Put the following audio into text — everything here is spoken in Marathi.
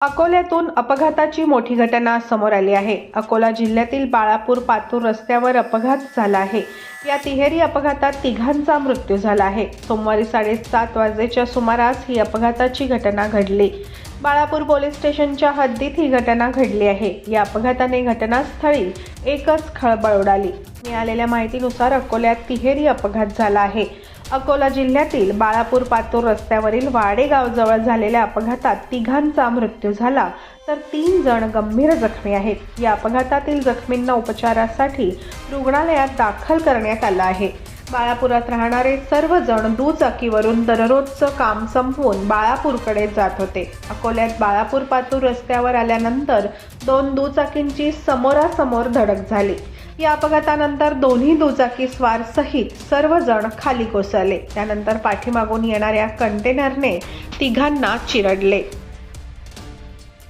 अकोल्यातून अपघाताची मोठी घटना समोर आली आहे. अकोला जिल्ह्यातील बाळापूर पातूर रस्त्यावर अपघात झाला आहे. या तिहेरी अपघातात तिघांचा मृत्यू झाला आहे. सोमवारी साडेसात वाजेच्या सुमारास ही अपघाताची घटना घडली. बाळापूर पोलीस स्टेशनच्या हद्दीत ही घटना घडली आहे. या अपघाताने घटनास्थळी एकच खळबळ उडाली. मिळालेल्या माहितीनुसार अकोल्यात तिहेरी अपघात झाला आहे. अकोला जिल्ह्यातील बाळापूर पातूर रस्त्यावरील वाडेगावजवळ झालेल्या अपघातात तिघांचा मृत्यू झाला. तर तीन जण गंभीर जखमी आहेत. या अपघातातील जखमींना उपचारासाठी रुग्णालयात दाखल करण्यात आलं आहे. बाळापुरात राहणारे सर्वजण दुचाकीवरून दररोजचं काम संपवून बाळापूरकडे जात होते. अकोल्यात बाळापूर पातूर रस्त्यावर आल्यानंतर दोन दुचाकींची समोरासमोर धडक झाली. या अपघातानंतर दोन्ही दुचाकी स्वार सहित सर्वजण खाली कोसळले. त्यानंतर पाठीमागून येणाऱ्या कंटेनरने तिघांना चिरडले.